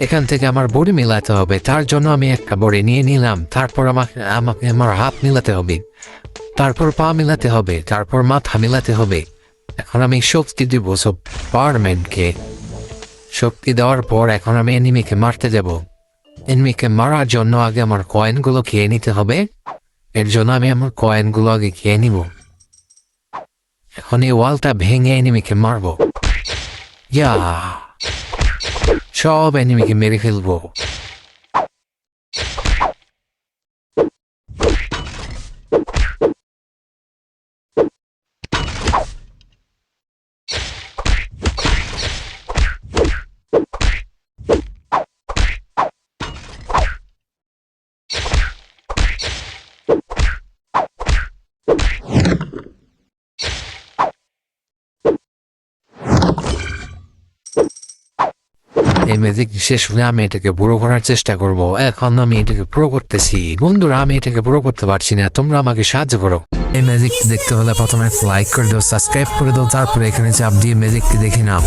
এখান থেকে আমার বডি মিলাতে হবে। তার জন্য আমি একটা বডি নিয়ে নিলাম। তারপর আমাকে আমাকে আমার হাত মিলাতে হবে। তারপর পা মিলাতে হবে। তারপর মাথা মিলাতে হবে। এখন আমি শক্তি দিব সব পারম্যানকে শক্তি দেওয়ার পর এখন আমি এনিমিকে মারতে যাব। এনিমিকে মারার জন্য আগে আমার কয়েনগুলো খেয়ে নিতে হবে। এর জন্য আমি আমার কয়েনগুলো আগে খেয়ে নিব। এখন এই ওয়ালটা ভেঙে এনিমিকে মারবো। ইয়া! সব এনিমিকে মেরে ফেলব। এই ম্যাজিক শেষ হলে আমি এটাকে পুরো করার চেষ্টা করব। এখন আমি এটাকে পুরো করতেছি। বন্ধুরা, আমি এটাকে পুরো করতে পারছি না। তোমরা আমাকে সাহায্য করো। এই ম্যাজিকটি দেখতে হলে প্রথমে লাইক করে দাও সাবস্ক্রাইব করে দাও, তারপরে এখানে চাপ দিয়ে ম্যাজিকটি দেখে নাও।